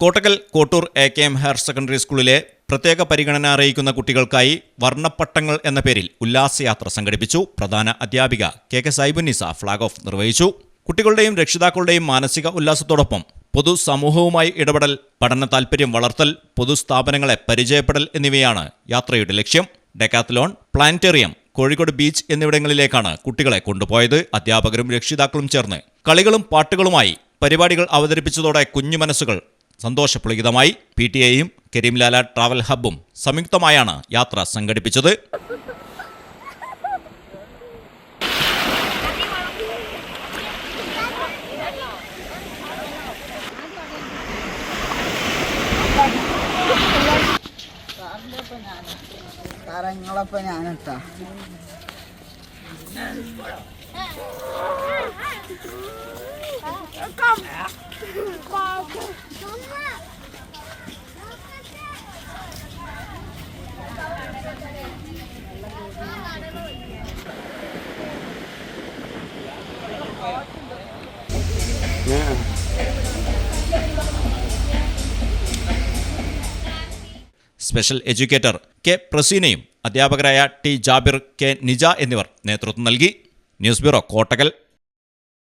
Kottakkal Kottoor A K M higher secondary സ്കൂളിലെ പ്രത്യേക പരിഗണന അറിയിക്കുന്ന കുട്ടികൾക്കായി വർണപ്പട്ടങ്ങൾ എന്ന പേരിൽ ഉല്ലാസയാത്ര സംഘടിപ്പിച്ചു. പ്രധാന അധ്യാപിക K K Saibunnisa flag off നിർവഹിച്ചു. കുട്ടികളുടെയും രക്ഷിതാക്കളുടെയും മാനസിക ഉല്ലാസത്തോടൊപ്പം പൊതുസമൂഹവുമായി ഇടപെടൽ പഠന താൽപ്പര്യം വളർത്തൽ പൊതുസ്ഥാപനങ്ങളെ പരിചയപ്പെടൽ എന്നിവയാണ് യാത്രയുടെ ലക്ഷ്യം. ഡെക്കാത്ലോൺ പ്ലാനറ്റേറിയം കോഴിക്കോട് ബീച്ച് എന്നിവിടങ്ങളിലേക്കാണ് കുട്ടികളെ കൊണ്ടുപോയത്. അധ്യാപകരും രക്ഷിതാക്കളും ചേർന്ന് കളികളും പാട്ടുകളുമായി പരിപാടികൾ അവതരിപ്പിച്ചതോടെ കുഞ്ഞു മനസ്സുകൾ സന്തോഷപുളികിതമായി പി ടി എയും കരീംലാല ട്രാവൽ ഹബ്ബും സംയുക്തമായാണ് യാത്ര സംഘടിപ്പിച്ചത്. സ്പെഷ്യൽ എഡ്യൂക്കേറ്റർ കെ പ്രസീനയും അധ്യാപകരായ ടി ജാബിർ കെ നിജ എന്നിവർ നേതൃത്വം നൽകി ന്യൂസ് ബ്യൂറോ കോട്ടകൽ